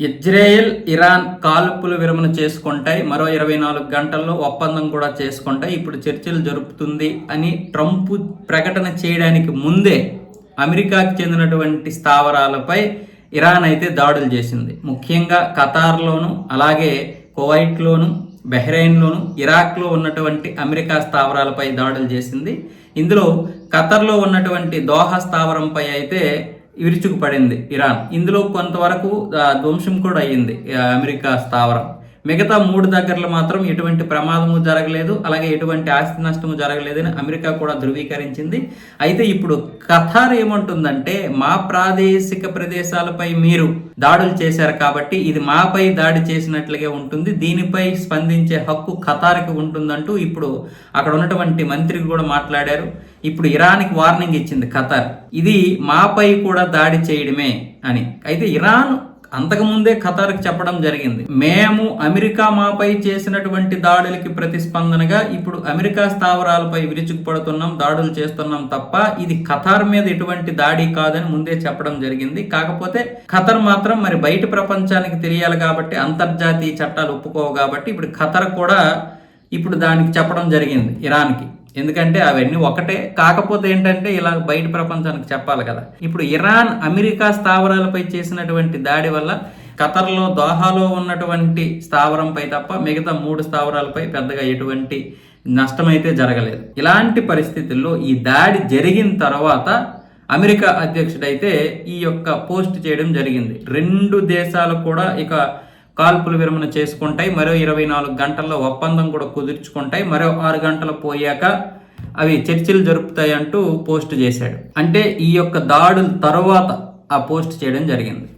Israel Iran కాల్పులు విరమణ చేసుకుంటాయి. మరో ఇరవై నాలుగు గంటల్లో ఒప్పందం కూడా చేసుకుంటాయి. ఇప్పుడు చర్చలు జరుపుతుంది అని ట్రంప్ ప్రకటన చేయడానికి ముందే అమెరికాకు చెందినటువంటి స్థావరాలపై ఇరాన్ అయితే దాడులు చేసింది. ముఖ్యంగా ఖతార్లోను అలాగే కువైట్లోను బహ్రెయిన్లోను ఇరాక్లో ఉన్నటువంటి అమెరికా స్థావరాలపై దాడులు చేసింది. ఇందులో ఖతర్లో ఉన్నటువంటి దోహా స్థావరంపై అయితే విరుచుకుపడింది ఇరాన్. ఇందులో కొంతవరకు ధ్వంసం కూడా అయ్యింది అమెరికా స్థావరం. మిగతా మూడు దగ్గరలో మాత్రం ఎటువంటి ప్రమాదము జరగలేదు అలాగే ఎటువంటి ఆస్తి నష్టము జరగలేదని అమెరికా కూడా ధృవీకరించింది. అయితే ఇప్పుడు ఖతార్ ఏమంటుందంటే మా ప్రాదేశిక ప్రదేశాలపై మీరు దాడులు చేశారు కాబట్టి ఇది మాపై దాడి చేసినట్లుగా ఉంటుంది దీనిపై స్పందించే హక్కు ఖతార్కి ఉంటుందంటూ ఇప్పుడు అక్కడ ఉన్నటువంటి మంత్రి కూడా మాట్లాడారు. ఇప్పుడు ఇరాన్కి వార్నింగ్ ఇచ్చింది ఖతార్. ఇది మాపై కూడా దాడి చేయడమే అని. అయితే ఇరాన్ అంతకుముందే ఖతార్కి చెప్పడం జరిగింది. మేము అమెరికా మాపై చేసినటువంటి దాడులకి ప్రతిస్పందనగా ఇప్పుడు అమెరికా స్థావరాలపై విరుచుకుపడుతున్నాం దాడులు చేస్తున్నాం తప్ప ఇది ఖతార్ మీద ఎటువంటి దాడి కాదని ముందే చెప్పడం జరిగింది. కాకపోతే ఖతర్ మాత్రం మరి బయట ప్రపంచానికి తెలియాలి కాబట్టి అంతర్జాతీయ చట్టాలు ఒప్పుకోవు కాబట్టి ఇప్పుడు ఖతర్ కూడా ఇప్పుడు దానికి చెప్పడం జరిగింది ఇరాన్కి. ఎందుకంటే అవన్నీ ఒకటే. కాకపోతే ఏంటంటే ఇలా బయట ప్రపంచానికి చెప్పాలి కదా. ఇప్పుడు ఇరాన్ అమెరికా స్థావరాలపై చేసినటువంటి దాడి వల్ల ఖతర్లో దోహాలో ఉన్నటువంటి స్థావరంపై తప్ప మిగతా మూడు స్థావరాలపై పెద్దగా ఎటువంటి నష్టమైతే జరగలేదు. ఇలాంటి పరిస్థితుల్లో ఈ దాడి జరిగిన తర్వాత అమెరికా అధ్యక్షుడైతే ఈ యొక్క పోస్ట్ చేయడం జరిగింది. రెండు దేశాలు కూడా ఇక కాల్పుల విరమణ చేసుకుంటాయి. మరో ఇరవై నాలుగు గంటల్లో ఒప్పందం కూడా కుదుర్చుకుంటాయి. మరో ఆరు గంటలు పోయాక అవి చర్చలు జరుపుతాయి అంటూ పోస్ట్ చేశాడు. అంటే ఈ యొక్క దాడుల తర్వాత ఆ పోస్ట్ చేయడం జరిగింది.